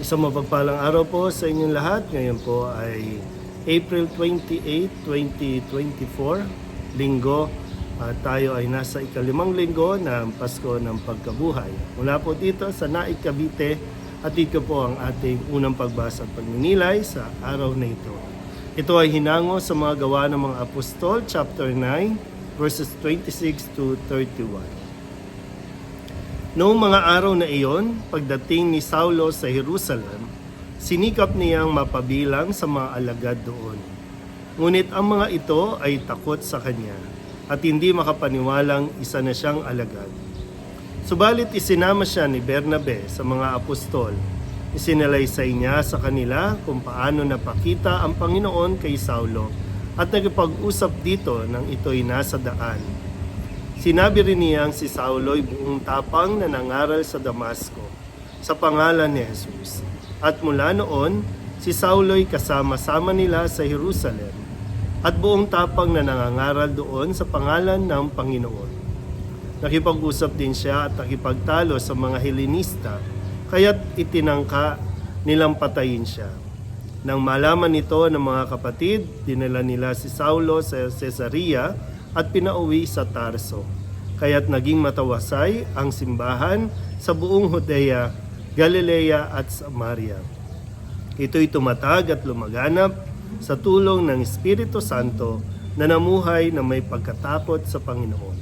Isang mapagpalang araw po sa inyong lahat. Ngayon po ay April 28, 2024, linggo. At tayo ay nasa ikalimang linggo ng Pasko ng Pagkabuhay. Mula po dito sa Naik, Cavite at dito po ang ating unang pagbasa at pagninilay sa araw na ito. Ito ay hinango sa mga gawa ng mga apostol, chapter 9, verses 26 to 31. Noong mga araw na iyon, pagdating ni Saulo sa Jerusalem, sinikap niyang mapabilang sa mga alagad doon. Ngunit ang mga ito ay takot sa kanya at hindi makapaniwalang isa na siyang alagad. Subalit isinama siya ni Bernabe sa mga apostol. Isinalaysay niya sa kanila kung paano napakita ang Panginoon kay Saulo at nagpag-usap dito nang ito'y nasa daan. Sinabi rin niyang si Saulo'y buong tapang na nangaral sa Damasco sa pangalan ni Jesus. At mula noon, si Saulo'y kasama-sama nila sa Jerusalem at buong tapang na nangangaral doon sa pangalan ng Panginoon. Nakipag-usap din siya at nakipagtalo sa mga Helenista, kaya't itinangka nilang patayin siya. Nang malaman nito ng mga kapatid, dinala nila si Saulo sa Caesarea at pinauwi sa Tarso. Kaya't naging matawasay ang simbahan sa buong Judea, Galilea at Samaria. Ito'y tumatag at lumaganap sa tulong ng Espiritu Santo na namuhay na may pagkatakot sa Panginoon.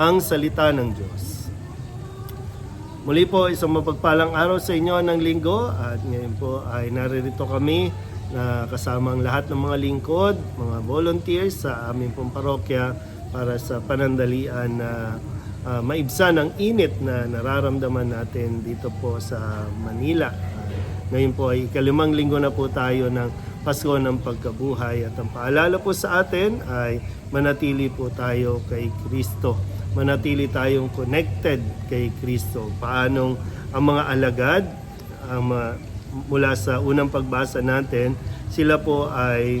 Ang Salita ng Diyos. Muli po, isang mapagpalang araw sa inyo ng linggo at ngayon po ay naririto kami na kasama ang lahat ng mga lingkod, mga volunteers sa aming pong parokya para sa panandalian na ah, maibsan ang init na nararamdaman natin dito po sa Manila. Ngayon po ay ikalimang linggo na po tayo ng Pasko ng Pagkabuhay at ang paalala po sa atin ay manatili po tayo kay Kristo. Manatili tayong connected kay Kristo. Paanong ang mga alagad, ang mga, mula sa unang pagbasa natin, sila po ay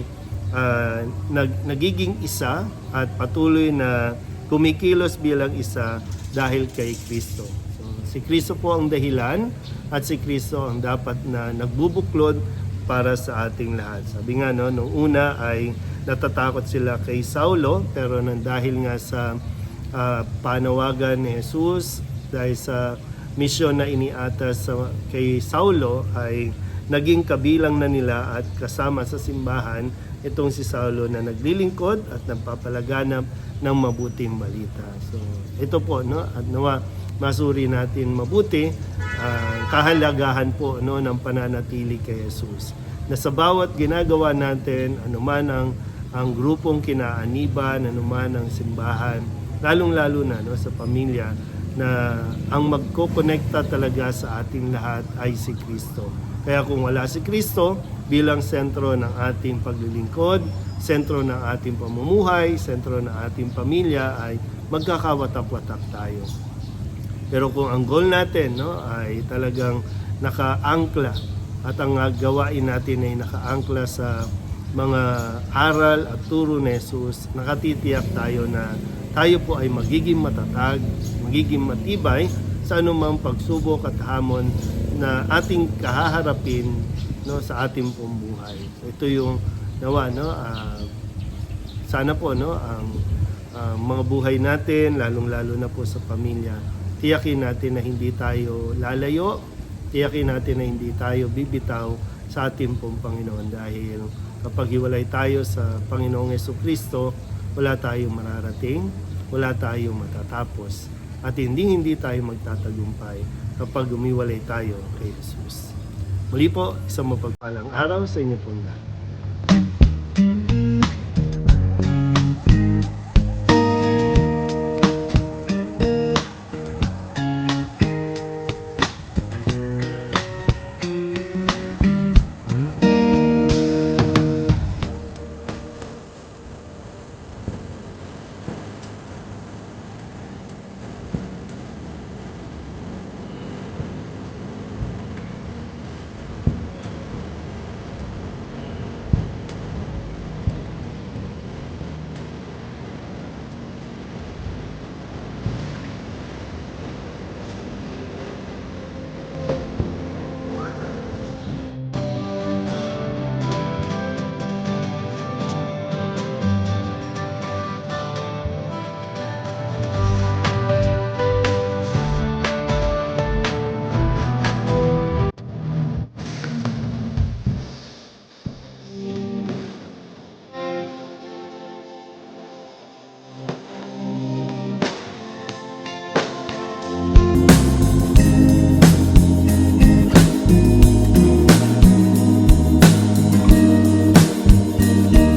ah, nag, nagiging isa at patuloy na kumikilos bilang isa dahil kay Kristo. So, si Kristo po ang dahilan at si Kristo ang dapat na nagbubuklod para sa ating lahat. Sabi nga no, nung una ay natatakot sila kay Saulo pero nang dahil nga sa ah, panawagan ni Jesus dahil sa misyon na iniatas sa kay Saulo ay naging kabilang na nila at kasama sa simbahan itong si Saulo na naglilingkod at nagpapalaganap ng mabuting balita. So ito po no at nawa masuri natin mabuti ang kahalagahan po no ng pananatili kay Jesus. Na sa bawat ginagawa natin, anuman ang ang grupong kinaaniban, anuman ang simbahan, lalong-lalo na no sa pamilya na ang magkokonekta talaga sa ating lahat ay si Kristo. Kaya kung wala si Kristo bilang sentro ng ating paglilingkod, sentro ng ating pamumuhay, sentro ng ating pamilya ay magkakawatak-watak tayo. Pero kung ang goal natin no, ay talagang nakaangkla at ang gawain natin ay nakaangkla sa mga aral at turo ni Jesus, nakatitiyak tayo na tayo po ay magiging matatag, magiging matibay sa anumang pagsubok at hamon na ating kahaharapin no, sa ating pong buhay. Ito yung nawa, no, ah, sana po no, ang ah, mga buhay natin, lalong-lalo na po sa pamilya, tiyakin natin na hindi tayo lalayo, tiyakin natin na hindi tayo bibitaw sa ating pong Panginoon dahil kapag hiwalay tayo sa Panginoong Yeso Kristo, wala tayong mararating, wala tayong matatapos, at hindi hindi tayo magtatagumpay kapag umiwalay tayo kay Jesus. Muli po, isang mapagpalang araw sa inyo pong lahat.